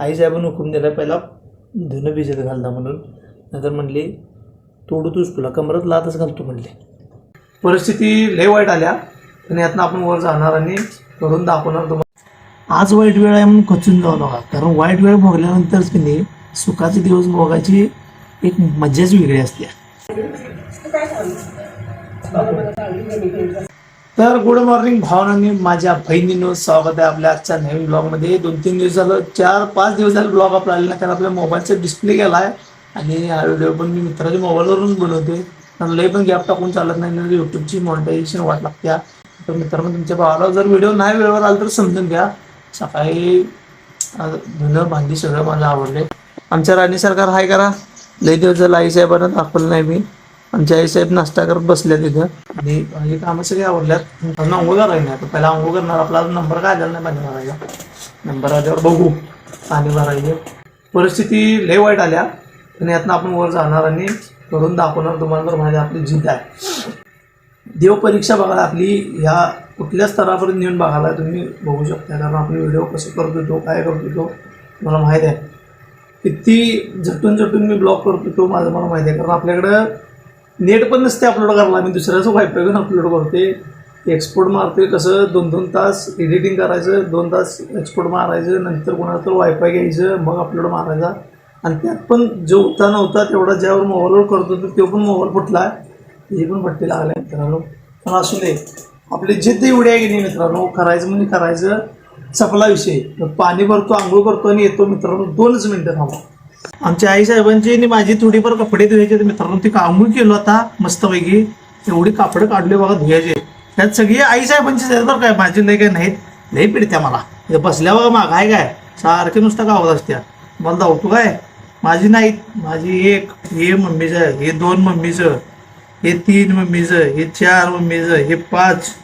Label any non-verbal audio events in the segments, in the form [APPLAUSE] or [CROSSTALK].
आईसाहेबांनी हुकूम दिला पहिला धुणं भिजत घालता म्हणून. नंतर म्हणली तोडू तूच तुला कमरत लातच घालतो म्हणले. परिस्थिती लय वाईट आल्या. पण यातनं आपण वर जाणार आणि करून दाखवणार तुम्हाला. आज वाईट वेळ आहे म्हणून खचून जाऊ नका. कारण वाईट वेळ भोगल्यानंतरच की नाही सुखाचे दिवस भोगायची एक मजाच वेगळी असते. तर गुड मॉर्निंग भावनांनी माझ्या बहिणीनो स्वागत आहे आपल्या आजच्या नवीन ब्लॉगमध्ये. दोन तीन दिवस झालं चार पाच दिवस झाले ब्लॉग आपला आलेला कारण आपल्या मोबाईलचा डिस्प्ले गेला आहे आणि हा व्हिडिओ पण मी मित्राच्या मोबाईलवरून बनवते कारण लय पण गॅप टाकून चालत नाही ना यूट्यूबची मॉनिटायझेशन वाट लागत्या तर मित्रांनो तुमच्या भावाला जर व्हिडिओ नाही वेळेवर आला तर समजून घ्या. सकाळी धुनं धुणं भांडी सगळं मला आवडले. आमच्या राणी सरकार हाय करा. लय दिवस झालं आई साहेबांना दाखवलं नाही मी. आमच्या आई साहेब नाश्ता करत बसल्या तिथं. आणि हे कामं सगळे आवडल्यात अजून आंघोळ करायला नाही. आता पहिला आंघोळ करणार. आपला अजून नंबर काय आलेला नाही पाणी भरायला. नंबर आल्यावर बघू. पाणी भरायचे. परिस्थिती लय वाईट आल्या. पण यातनं आपण वर जाणार आणि करून दाखवणार तुम्हाला तर माझी आपली जिद्द आहे. देव परीक्षा बघायला आपली ह्या कुठल्या स्तरापर्यंत नेऊन बघायला तुम्ही बघू शकता. कारण आपण व्हिडिओ कसं करतो तो काय करतो तो मला माहीत आहे. किती झटून झटून मी ब्लॉग करतो तो माझं मला माहिती आहे. कारण आपल्याकडं नेट पण नसते अपलोड करायला. मी दुसऱ्याचं वायफाय पण अपलोड करते एक्सपोर्ट मारते कसं? दोन दोन तास एडिटिंग करायचं दोन तास एक्सपोर्ट मारायचं नंतर कोणाला तर वायफाय घ्यायचं मग अपलोड मारायचा. आणि त्यात पण जो होता नव्हता तेवढा ज्यावर मोबाईलवर करतो होतो तो पण मोबाईल फुटला. हे पण पट्टी लागल्या मित्रांनो. पण असू दे. जे ते एवढे आहे की नाही मित्रांनो करायचं म्हणजे करायचं. सपला विषय. पाणी भरतो आंघोळ करतो आणि येतो मित्रांनो. दोनच मिनटं थांबा. आमच्या आई साहेबांची आणि माझी थोडीफार कपडे धुवायचे मित्रांनो ती आंघोळ केलो आता मस्तपैकी. एवढी कापडं काढले बघा धुवायचे. त्यात सगळी आई साहेबांची तर काय माझी लय काय नाहीत. लय पिडत्या मला. बसल्या बघा माग आहे काय? सारखे नुसतं गावत असत्या. मला धावतो काय? माझी नाहीत. माझी एक हे मम्मीचं हे दोन मम्मीचं हे तीन मम्मीचं हे चार मम्मीचं हे पाच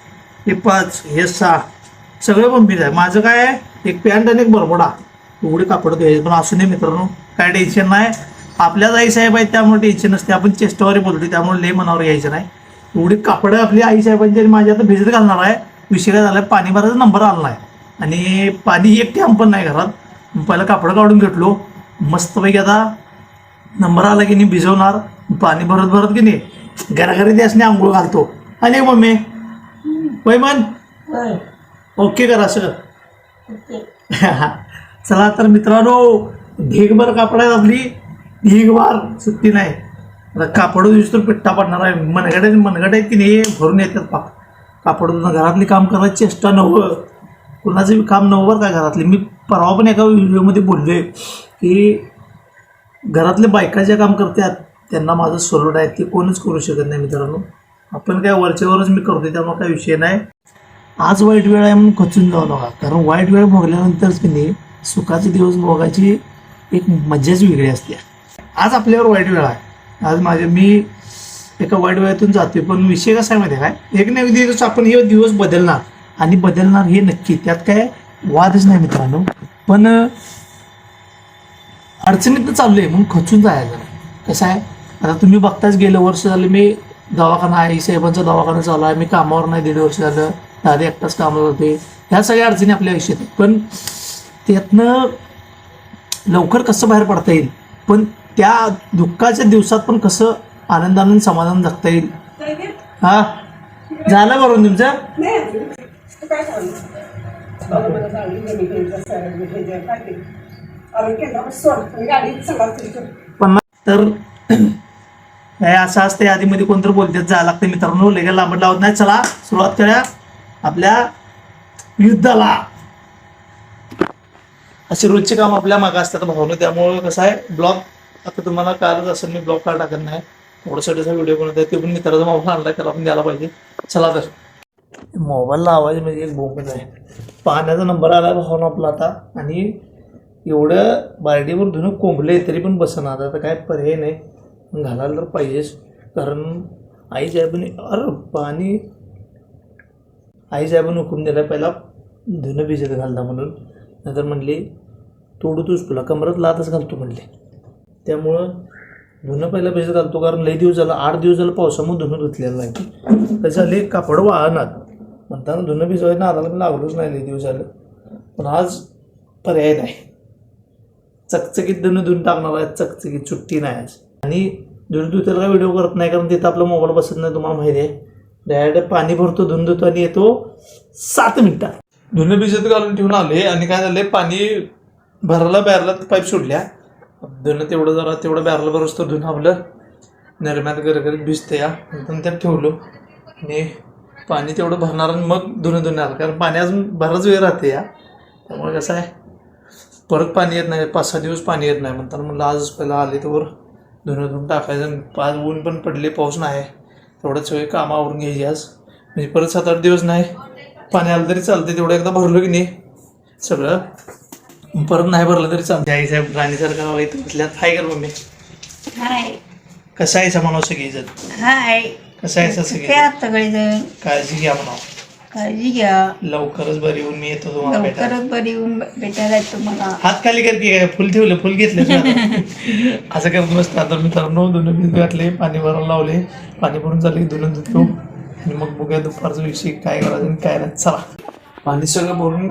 हे पाच हे सहा. सगळं मम्मीचं आहे. माझं काय आहे? एक पॅन्ट आणि एक बरबडा एवढी कापड धुवायचे. पण असू नये मित्रांनो. काय टेन्शन नाही. आपल्याच आई साहेब आहेत त्यामुळे टेन्शन नसते. आपण चेष्टावर बोलतो त्यामुळे लय मनावर यायचं नाही. एवढी कापडं आपली आई साहेबांची आणि माझी आता भिजत घालणार आहे. विषय काय झाला पाणी भरायचा नंबर आला नाही. आणि पाणी एक टॅम पण नाही घरात. पहिलं कापडं काढून घेतलो. मस्तपैकी आता नंबर आला की नाही भिजवणार. पाणी भरत भरत की नाही घराघरी त्यासने आंघोळ घालतो. आणि मम्मी? वय मन ओके करा सर. [LAUGHS] चला तर मित्रांनो ढीगभर कापडात आपली ढीगभर सुट्टी नाही. आता कापड दिसतो पिट्टा पडणार आहे. मनगडे मनगड आहेत की नाही भरून येतात पाक. कापड घरातली काम करायची चेष्टा नव्हं. कुणाचं काम नव्हं बरं का घरातली. मी परवा पण एका व्हिडिओमध्ये बोलले की घरातले बायका ज्या काम करतात त्यांना माझं सोलोट आहे. ते कोणच करू शकत नाही मित्रांनो. आपण काय वरच्यावरच मी करतो त्यामुळे काय विषय नाही. आज वाईट वेळ आहे म्हणून खचून जाऊ नका. कारण वाईट वेळ भोगल्यानंतरच की नाही सुखाचे दिवस भोगायची एक मजाच वेगळी असते. आज आपल्यावर वाईट वेळ आहे. आज माझ्या मी एका वाईट वेळातून जाते पण विषय कसा आहे माहिती आहे काय? एक ना एक दिवस आपण हे दिवस बदलणार आणि बदलणार हे नक्की. त्यात काय वादच नाही मित्रांनो. पण अडचणीत चालू आहे म्हणून खचून जायचं कसं आहे? आता तुम्ही बघताच गेलं वर्ष झालं मी दवाखाना आई साहेबांचा दवाखाना चालू आहे. मी कामावर नाही दीड वर्ष झालं. दादा एकटाच कामावर होते. ह्या सगळ्या अडचणी आपल्या आयुष्यात आहेत. पण त्यातनं लवकर कसं बाहेर पडता येईल? पण त्या दुःखाच्या दिवसात पण कसं आनंदानं समाधान जगता येईल? हा? झालं करून तुमचं? पण तर हे असं असते आधीमध्ये कोणतरी बोलतात जायला लागतं मित्रांनो लगेच लांबड लावत नाही चला सुरुवात करूया आपल्या युद्धाला. असे रोजचे काम आपल्या मागे असतात भावना त्यामुळे कसं आहे ब्लॉग आता तुम्हाला कालच असं मी ब्लॉग का टाकत नाही थोडंसं व्हिडिओ बनवत आहे ते पण मित्राचा मोबाईल आणला त्याला पण द्यायला पाहिजे. चला तर. मोबाईलला आवाज म्हणजे एक बोंबच आहे. पाण्याचा नंबर आला भावना आपला आता आणि एवढं बार्डीवर धुणं कोंबले तरी पण बसणार आता तर काय पर्याय नाही. घालायला तर पाहिजेच कारण आई साहेबांनी अरे पाणी. आई साहेबांनी हुकूम दिला पहिला धुणं भिजत घालता म्हणून. नंतर म्हणले तोडू तुला कमरात लातच घालतो म्हणले. त्यामुळं धुणं पहिला पैसे घालतो कारण लई दिवस झाला आठ दिवस झालं पावसामुळे धुणं धुतलेलं नाही. तर झाले कापड वाहनात. म्हणताना धुणं भिजवायला नादाला पण लागलोच नाही लई दिवस झालं. पण आज पर्याय नाही. चकचकीत धुणं धुवून टाकणार आहे चकचकीत सुट्टी नाही आज. आणि धुणं धुत्याला काय व्हिडिओ करत नाही कारण तिथं आपला मोबाईल बसत नाही तुम्हाला माहिती आहे. डायरेक्ट पाणी भरतो धुवून धुतो आणि येतो सात मिनटात. धुणं भिजत घालून ठेवून आले आणि काय झालंय पाणी भरायला बॅरला पाईप सोडल्या. धुणं तेवढं जरा तेवढं बॅरला बरोबर तर धुणं आपलं नरम्यात गरगरीत भिजतं या. नंतर त्यात ठेवलो. आणि पाणी तेवढं भरणार आणि मग धुणं धुणार कारण पाणी अजून बराच वेळ राहते या. त्यामुळे कसं आहे परत पाणी येत नाही. पाच सहा दिवस पाणी येत नाही म्हणताना म्हणलं आज पहिला आले तर धुणं धुवून टाकायचं. आणि पाच ऊन पण पडले पाऊस नाही. तेवढंच वेळ कामं आवरून घ्यायची आज. म्हणजे परत सात आठ दिवस नाही. पाणी आलं तरी चालते तेवढं एकदा भरलो की नाही सगळं परत नाही भरलं तरी चालते आई साहेब राणीसारखा वाईट बसल्यात. हाय कर मम्मी? हाय. कसं आहे म्हणावं सगळी जण हाय. कसं आहे सगळी? काय सगळेजण काळजी घ्या म्हणावं. काळजी घ्या. लवकरच बरी होऊन मी येतो तुम्हाला भेटायला. लवकरच बरी येऊन भेटायला येतो मला हात खाली कर की काय फुल ठेवलं फुल घेतलं [LAUGHS] असं करत बसतं आता मित्रांनो धुणं भिज घातले पाणी भरायला लावले. पाणी भरून झाले की धुणं धुतो आणि मग बघूया दुपारचं विषय काय करायचं आणि काय नाही. चला. पाणी सगळं भरून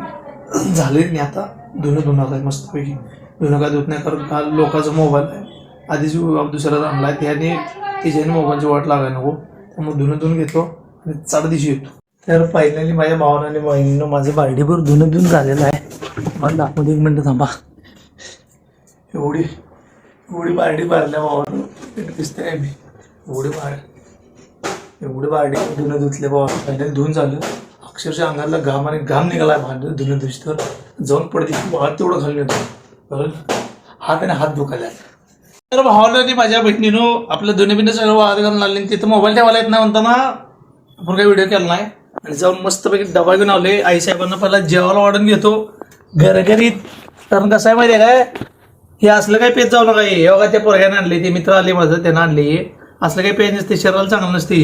[CLEARS THROAT] झाले नाही आता. धुणं धुणार आहे मस्तपैकी. धुणं काय धुत नाही कारण काल लोकांचा मोबाईल आहे. आधीच दुसऱ्याचा आणला आहे त्याने त्याच्याने मोबाईलची वाट लागायला नको. त्यामुळे धुणं धुवून घेतो आणि चार दिवशी येतो. तर फायनली माझ्या भावानं आणि बहिणीनं माझं बार्डीभर धुणं धुवून झालेलं आहे. मला दाखवते एक मिनटं थांबा. एवढी एवढी बारडी भरल्या भावानं. दिसते आहे मी. एवढी बार एवढं बारडे धुणं धुतले भावा फायनल धुवून झालं. अक्षरशः अंगाला घाम आणि घाम निघाला भांड धुणं धुस तर जाऊन पडते. हात तेवढं घालून येतो हात आणि हात दुखायला तर भावाला माझ्या बहिणीनं आपलं दोन्ही बिनं सगळं वाद घालून आणले. आणि तिथं मोबाईल ठेवायला येत नाही म्हणताना आपण काही व्हिडिओ केला नाही. आणि जाऊन मस्तपैकी डबा घेऊन आले आईसाहेबांना पहिला जेवायला वाढून घेतो. घरघरीत. कारण कसं आहे माहिती आहे काय? हे असलं काय पेच जाऊ नका. हे बघा त्या पोरग्याने आणले. ते मित्र आले माझं त्यांना आणले. असलं काही पेज नसते शरीराला चांगलं नसते.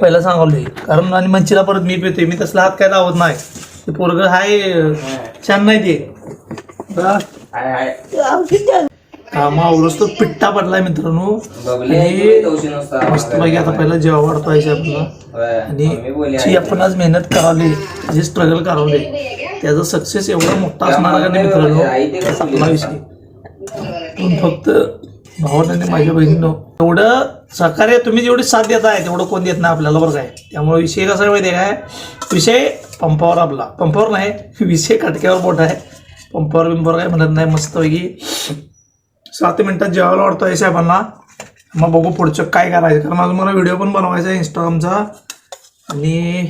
पहिला सांगवले. कारण आणि मंचीला परत मी पितोय मी तसला हात काय लावत नाही. ते पोरग हाय छान नाही ते. हा. आवडूस तो पिट्टा पडलाय मित्रांनो. मस्त पैकी आता पहिला जेव्हा वाढतो आपला आणि जी आपण आज मेहनत करावली जे स्ट्रगल करावले त्याचा सक्सेस एवढा मोठा असणार का नाही मित्रांनो? आपला विषय. पण फक्त भावानं माझ्या बहिणीनं एवढं सहकार्य तुम्ही जेवढी साथ देत आहे तेवढं कोण देत नाही आपल्याला बरं काय. त्यामुळे विषय कसा आहे माहिती आहे काय? विषय पंपावर आपला. पंपावर नाही विषय कटक्यावर मोठा आहे. पंपावर बिंपावर काय म्हणत नाही मस्तपैकी. सात मिनटात जेवायला वाटतो आहे साहेबांना. मग बघू पुढचं काय करायचं. कारण माझं मला व्हिडिओ पण बनवायचा आहे इंस्टाग्रामचा. आणि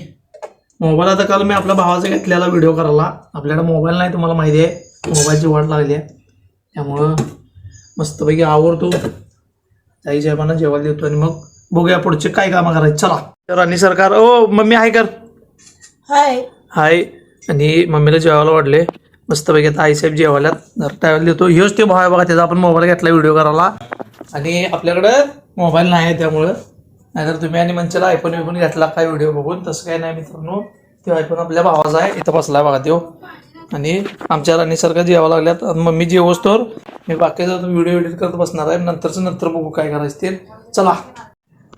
मोबाईल आता काल मी आपल्या भावाचा घेतलेला व्हिडिओ करायला. आपल्याकडे मोबाईल नाही तुम्हाला माहिती आहे. मोबाईलची वाट लागली आहे. त्यामुळं मस्तपैकी आवडतो ताई साहेबांना जेवायला देतो आणि मग बघूया पुढचे काय कामं करायचे. चला. तर आणि सरकार ओ मम्मी हाय कर. हाय. हाय. आणि मम्मीला जेवायला वाढले. मस्तपैकी आता आईसाहेब जेवायला जर टायला देतो. ह्योच ते भाव आहे बघा त्याचा आपण मोबाईल घेतला व्हिडिओ करायला. आणि आपल्याकडं मोबाईल नाही आहे त्यामुळं. नाहीतर तुम्ही आणि मंचाला आयफोन बिफोन घेतला काय व्हिडिओ बघून. तसं काय नाही मित्रांनो. तो आयफोन आपल्या भावाचा आहे. इथं बसलाय बघा तो. आणि आमच्या राणीसारखं जेवायला लागल्यात. आणि मम्मी जेवोच तर मी बाकीचा व्हिडिओ एडिट करत बसणार आहे. नंतरचं नंतर बघू काय करायचं ते. चला.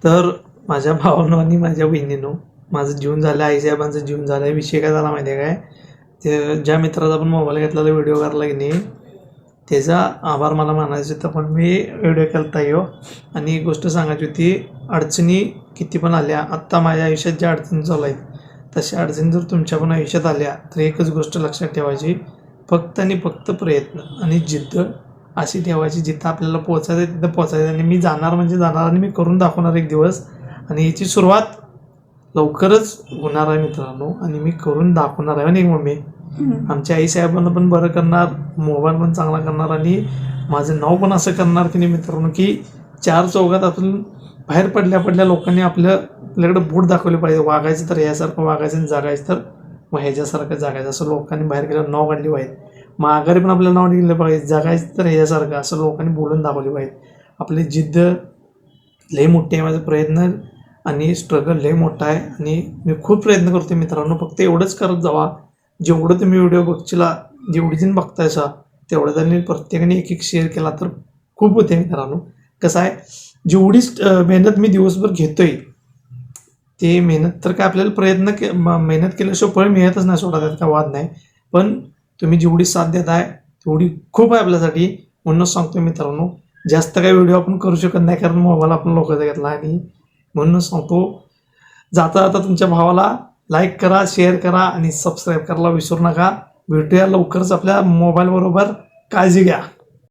तर माझ्या भावानं आणि माझ्या बहिणीनं माझं जीवन झालं आईसाहेबांचं जीवन झालं. विषय काय झाला माहिती आहे काय? ते ज्या मित्राचा आपण मोबाईल घेतलेला व्हिडिओ करायला की नाही त्याचा आभार मला मानायचे होतं पण मी व्हिडिओ केला येऊ. आणि एक गोष्ट सांगायची होती अडचणी किती पण आल्या आत्ता माझ्या आयुष्यात ज्या अडचणी चालू आहेत तशा अडचणी जर तुमच्या पण आयुष्यात आल्या तर एकच गोष्ट लक्षात ठेवायची. फक्त आणि फक्त प्रयत्न आणि जिद्द अशी ठेवायची जिथं आपल्याला पोचायचं आहे तिथं पोचायचं आणि मी जाणार म्हणजे जाणार आणि मी करून दाखवणार एक दिवस. आणि याची सुरुवात लवकरच होणार आहे मित्रांनो. आणि मी करून दाखवणार आहे. नाही मम्मी आमच्या आई साहेबांना पण बरं करणार मोबाईल पण चांगला करणार. आणि माझं नाव पण असं करणार की नाही मित्रांनो की चार चौघात आपण बाहेर पडल्या पडल्या लोकांनी आपलं आपल्याकडे बोट दाखवले पाहिजे. वागायचं तर ह्यासारखं वागायचं आणि जागायचं तर मग ह्याच्यासारखं जागायचं. असं लोकांनी बाहेर गेल्यावर नाव काढली पाहिजे. माघारी पण आपलं नाव निघलं पाहिजे. जगायचं तर ह्याच्यासारखं असं लोकांनी बोलून दाखवले पाहिजे. आपली जिद्द लय मोठी आहे माझा प्रयत्न आणि स्ट्रगल लय मोठा आहे आणि मी खूप प्रयत्न करतो मित्रांनो. फक्त एवढंच करत जावा. जेवढं तुम्ही व्हिडिओ बघचिला जेवढी जण बघतायसा तेवढं त्यांनी प्रत्येकाने एक एक शेअर केला तर खूप होते मित्रांनो. कसं आहे? जेवढी मेहनत मी दिवसभर घेतोय ते मेहनत तर काय आपल्याला प्रयत्न के म- मेहनत केल्याशिवाय फळ मिळतच नाही सोडा त्यात काय वाद नाही. पण तुम्ही जेवढी साथ देत आहे तेवढी खूप आहे आपल्यासाठी. म्हणूनच सांगतो मित्रांनो जास्त काही व्हिडिओ आपण करू शकत नाही कारण मोबाईल आपण लोकांचा घेतला आणि म्हणूनच सांगतो जाता जाता तुमच्या भावाला लाईक करा शेअर करा आणि सबस्क्राईब करायला विसरू नका. भेटूया लवकरच आपल्या मोबाईलबरोबर काळजी घ्या.